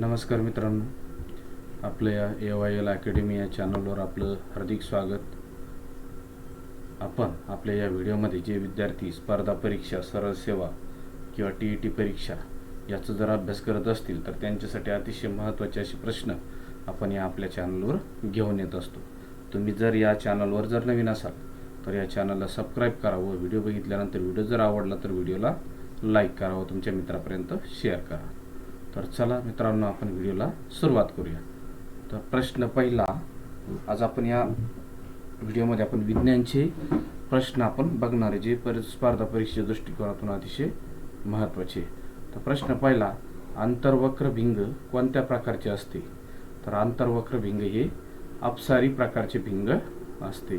नमस्कार मित्रांनो. आपल्या या ए वाय एल अकॅडमी या चॅनलवर आपलं हार्दिक स्वागत. आपण आपल्या या व्हिडिओमध्ये जे विद्यार्थी स्पर्धा परीक्षा सरळ सेवा किंवा टी ई टी परीक्षा याचा जर अभ्यास करत असतील तर त्यांच्यासाठी अतिशय महत्त्वाचे असे प्रश्न आपण या आपल्या चॅनलवर घेऊन येत असतो. तुम्ही जर या चॅनलवर जर नवीन असाल तर या चॅनलला सबस्क्राईब करावं व्हिडिओ बघितल्यानंतर व्हिडिओ जर आवडला तर व्हिडिओला लाईक करावं तुमच्या मित्रापर्यंत शेअर करा. तर चला मित्रांनो आपण व्हिडिओला सुरुवात करूया. तर प्रश्न पहिला आज आपण या व्हिडिओमध्ये आपण विज्ञानचे प्रश्न आपण बघणार आहे जे पर स्पर्धा परीक्षेच्या दृष्टिकोनातून अतिशय महत्त्वाचे तर प्रश्न पहिला आंतरवक्र भिंग कोणत्या प्रकारचे असते? तर आंतरवक्र भिंग हे अपसारी प्रकारचे भिंग असते.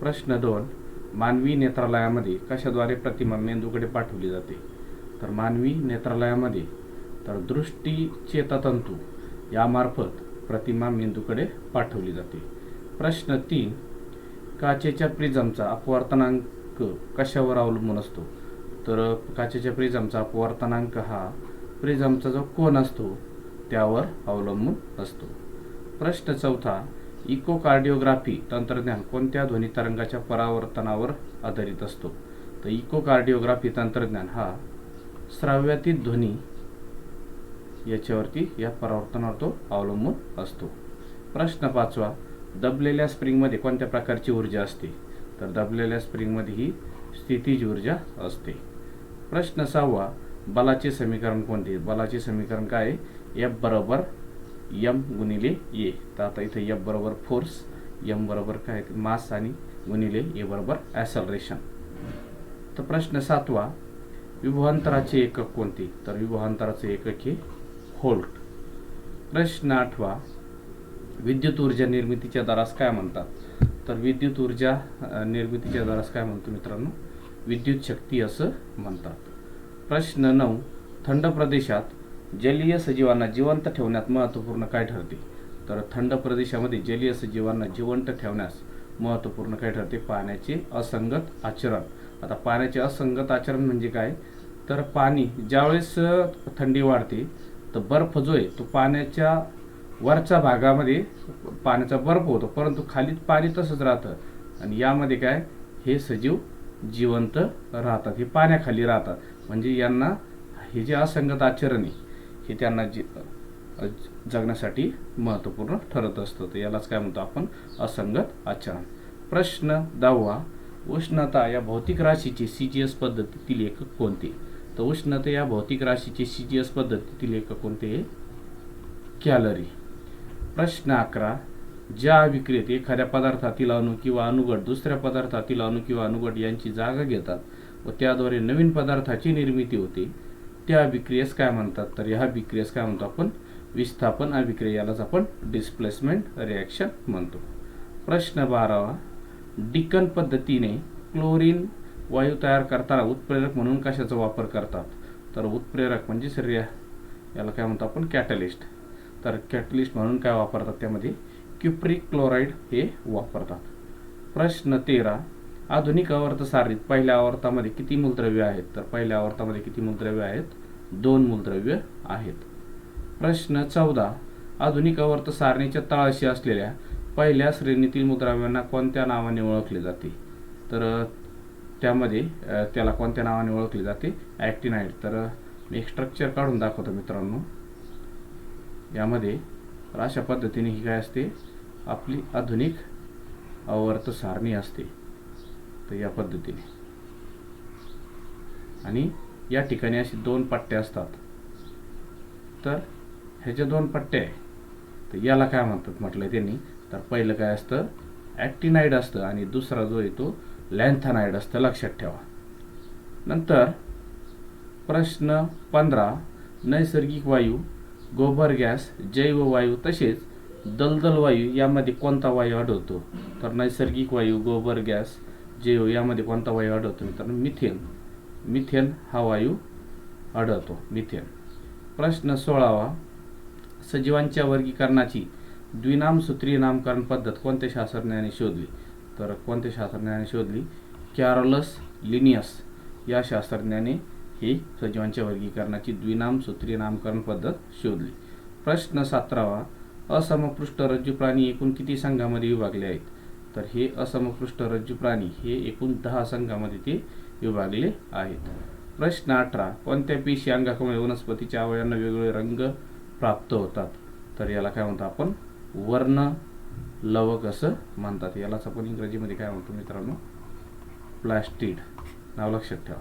प्रश्न दोन मानवी नेत्रालयामध्ये कशाद्वारे प्रतिमा मेंदूकडे पाठवली जाते? तर मानवी नेत्रालयामध्ये तर दृष्टी चेतातंतू यामार्फत प्रतिमा मेंदूकडे पाठवली जाते. प्रश्न तीन काचेच्या प्रिझमचा अपवर्तनांक कशावर अवलंबून असतो? तर काचेच्या प्रिझमचा अपवर्तनांक हा प्रिझमचा जो कोण असतो त्यावर अवलंबून असतो. प्रश्न चौथा इकोकार्डिओग्राफी तंत्रज्ञान कोणत्या ध्वनी तरंगाच्या परावर्तनावर आधारित असतो? तर इकोकार्डिओग्राफी तंत्रज्ञान हा श्राव्यातीत ध्वनी याच्यावरती या परावर्तनावर तो अवलंबून असतो. प्रश्न पाचवा दबलेल्या स्प्रिंगमध्ये कोणत्या प्रकारची ऊर्जा असते? तर दबलेल्या स्प्रिंगमध्ये ही स्थितीज ऊर्जा असते. प्रश्न सहावा बलाचे समीकरण कोणते? बलाचे समीकरण काय? आहे एफ बरोबर यम गुणिले ए तर आता इथे एफ बरोबर फोर्स यम बरोबर काय? मास आणि गुणिले ए बरोबर ॲसलरेशन तर प्रश्न सातवा विभवांतराचे एकक कोणते? तर विभवांतराचे एकक हे होल्ट. प्रश्न आठवा. विद्युत ऊर्जा निर्मितीच्या दरास काय म्हणतात? तर विद्युत ऊर्जा निर्मितीच्या दरास काय म्हणतो मित्रांनो? विद्युत शक्ती असं म्हणतात. प्रश्न नऊ. थंड प्रदेशात जलीय सजीवांना जिवंत ठेवण्यात महत्त्वपूर्ण काय ठरते? तर थंड प्रदेशामध्ये जलीय सजीवांना जिवंत ठेवण्यास महत्त्वपूर्ण काय ठरते? पाण्याचे असंगत आचरण. आता पाण्याचे असंगत आचरण म्हणजे काय? तर पाणी ज्यावेळेस थंडी वाढते तर बर्फ जो आहे तो पाण्याच्या वरच्या भागामध्ये पाण्याचा बर्फ होतो. परंतु खाली पाणी तसंच राहतं. आणि यामध्ये काय? हे सजीव जिवंत राहतात. हे पाण्याखाली राहतात. म्हणजे यांना हे जे असंगत आचरण आहे हे त्यांना जी जगण्यासाठी महत्त्वपूर्ण ठरत असतं. तर यालाच काय म्हणतो आपण? असंगत आचरण. प्रश्न दहावा उष्णता या भौतिक राशीची सी जी एस पद्धतीतील एक कोणते? तर उष्णता या भौतिक राशीची सी जी एस पद्धतीतील एक कोणते? कॅलरी प्रश्न अकरा. ज्या विक्रेते एखाद्या पदार्थातील अणू किंवा अणुगट दुसऱ्या पदार्थातील अणू किंवा अनुगट यांची जागा घेतात व त्याद्वारे नवीन पदार्थाची निर्मिती होते त्या विक्रियेस काय म्हणतात? तर ह्या विक्रियेस काय म्हणतो आपण? विस्थापन अभिक्रियालाच आपण डिस्प्लेसमेंट रिॲक्शन म्हणतो. प्रश्न बारावा. डिकन पद्धतीने क्लोरीन वायू तयार करताना उत्प्रेरक म्हणून कशाचा वापर करतात? तर उत्प्रेरक म्हणजे सर्य याला काय म्हणतो आपण? कॅटलिस्ट. तर कॅटलिस्ट म्हणून काय वापरतात त्यामध्ये? क्युप्रिक क्लोराईड हे वापरतात. प्रश्न तेरा. आधुनिक आवर्त सारणीत पहिल्या आवर्तामध्ये किती मूलद्रव्य आहेत? तर पहिल्या आवर्तामध्ये किती मूलद्रव्य आहेत? दोन मूलद्रव्य आहेत. प्रश्न चौदा. आधुनिक आवर्त सारणीच्या तळाशी असलेल्या पहिल्या श्रेणीतील मूलद्रव्यांना कोणत्या नावाने ओळखले जाते? तर त्यामध्ये त्याला कोणत्या नावाने ओळखले जाते? ॲक्टिनाईड तर मी एक स्ट्रक्चर काढून दाखवतो मित्रांनो. यामध्ये तर अशा पद्धतीने ही काय असते? आपली आधुनिक आवर्त सारणी असते. तर या पद्धतीने. आणि या ठिकाणी अशी दोन पट्ट्या असतात. तर ह्याच्या दोन पट्ट्या आहे तर याला काय म्हणतात म्हटलं त्यांनी? तर पहिलं काय असतं? ॲक्टिनाईड असतं आणि दुसरा जो आहे तो लँथनाईड असतं लक्षात ठेवा. नंतर प्रश्न पंधरा नैसर्गिक वायू गोबर गॅस जैव वायू तसेच दलदल वायू यामध्ये कोणता वायू आढळतो? तर नैसर्गिक वायू गोबर गॅस जैव यामध्ये कोणता वायू आढळतो मित्रांनो? मिथेन. मिथेन हा वायू आढळतो मिथेन. प्रश्न सोळावा सजीवांच्या वर्गीकरणाची द्विनामसूत्रीय नामकरण पद्धत कोणत्या शास्त्रज्ञाने शोधली? तर कोणत्या शास्त्रज्ञाने शोधली? कॅरोलस लिनियस या शास्त्रज्ञाने ही सजीवांच्या वर्गीकरणाची द्विनाम सूत्री नामकरण पद्धत शोधली. प्रश्न सतरावा असमपृष्ठ रज्जू प्राणी एकूण किती संघामध्ये विभागले आहेत? तर हे असमपृष्ठ रज्जू प्राणी हे एकूण दहा संघामध्ये ते विभागले आहेत. प्रश्न अठरा कोणत्या पेशी अंगाकामुळे वनस्पतीच्या अवयवांना वेगवेगळे रंग प्राप्त होतात? तर याला काय म्हणतो आपण? वर्ण लवक असं म्हणतात. यालाच आपण इंग्रजीमध्ये काय म्हणतो मित्रांनो? प्लास्टिड नाव लक्षात ठेवा.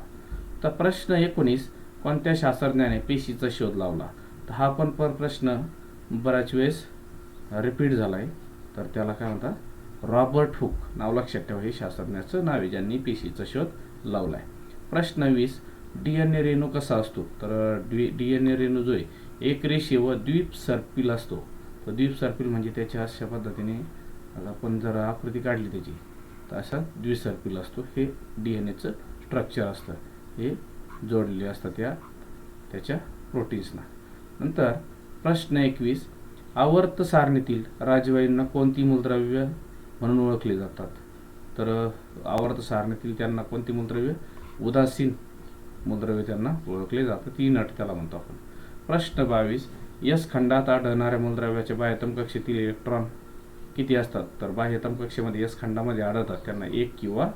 तर प्रश्न एकोणीस कोणत्या शास्त्रज्ञाने पेशीचा शोध लावला? तर हा पण पर प्रश्न बऱ्याच वेळेस रिपीट झाला आहे तर त्याला काय म्हणतात? रॉबर्ट हुक नाव लक्षात ठेवा हे शास्त्रज्ञाचं नाव आहे ज्यांनी पेशीचा शोध लावला आहे प्रश्न वीस डी एन ए रेणू कसा असतो? तर डी डी एन ए रेणू जो आहे एक रेषे व द्वीप सर्पिल असतो. द्वीप सर्पिल म्हणजे त्याच्या अशा पद्धतीने आपण जर आकृती काढली त्याची. तर असा द्विसर्पिल असतो. हे डी एन एचं स्ट्रक्चर असतं. हे जोडलेले असतात या त्याच्या प्रोटीन्सना नंतर प्रश्न एकवीस. आवर्त सारणीतील राजवाईंना कोणती मूलद्रव्य म्हणून ओळखली जातात? तर आवर्त सारणीतील त्यांना कोणती मूलद्रव्य? उदासीन मूलद्रव्य त्यांना ओळखले जातं तीन अट त्याला म्हणतो आपण. प्रश्न बावीस. यस खंडात आढळणाऱ्या मूलद्रव्याच्या बाह्यतम कक्षेतील इलेक्ट्रॉन किती असतात? तर बाह्यतम कक्षेमध्ये यस खंडामध्ये आढळतात. त्यांना एक किंवा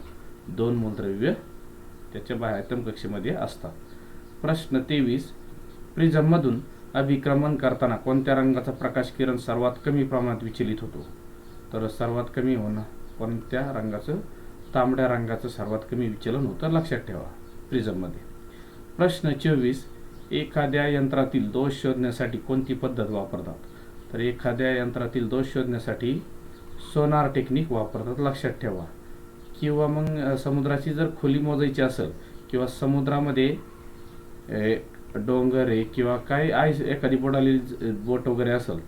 दोन मूलद्रव्य त्याच्या बाह्यतम कक्षेमध्ये असतात. प्रश्न तेवीस. प्रिझममधून अभिक्रमण करताना कोणत्या रंगाचा प्रकाश किरण सर्वात कमी प्रमाणात विचलित होतो? तर सर्वात कमी होणं कोणत्या रंगाचं? तांबड्या रंगाचं सर्वात कमी विचलन होतं लक्षात ठेवा. प्रिझममध्ये. प्रश्न चोवीस. एखाद्या यंत्रातील दोष शोधण्यासाठी कोणती पद्धत वापरतात? तर एखाद्या यंत्रातील दोष शोधण्यासाठी सोनार टेक्निक वापरतात. लक्षात ठेवा. किंवा मग समुद्राची जर खोली मोजायची असेल किंवा समुद्रामध्ये डोंगर आहे किंवा काय आय एखादी बुडालेली बोट वगैरे असेल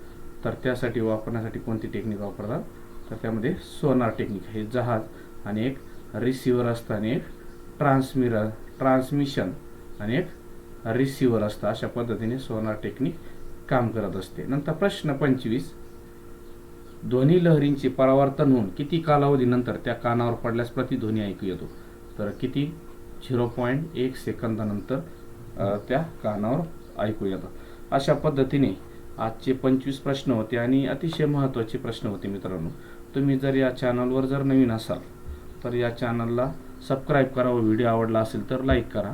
तर त्यासाठी वापरण्यासाठी कोणती टेक्निक वापरतात? तर त्यामध्ये सोनार टेक्निक हे जहाज आणि एक रिसिव्हर असतं आणि एक ट्रान्समिर ट्रान्समिशन आणि एक रिसिव्हर असतं अशा पद्धतीने सोनार टेक्निक काम करत असते. नंतर प्रश्न पंचवीस. ध्वनी लहरींचे परावर्तन होऊन किती कालावधीनंतर त्या कानावर पडल्यास प्रतिध्वनी ऐकू येतो? तर किती? झिरो पॉईंट एक सेकंदानंतर त्या कानावर ऐकू येतं. अशा पद्धतीने आजचे पंचवीस प्रश्न होते आणि अतिशय महत्त्वाचे प्रश्न होते मित्रांनो. तुम्ही जर या चॅनलवर जर नवीन असाल तर या चॅनलला सबस्क्राईब करा व व्हिडिओ आवडला असेल तर लाईक करा.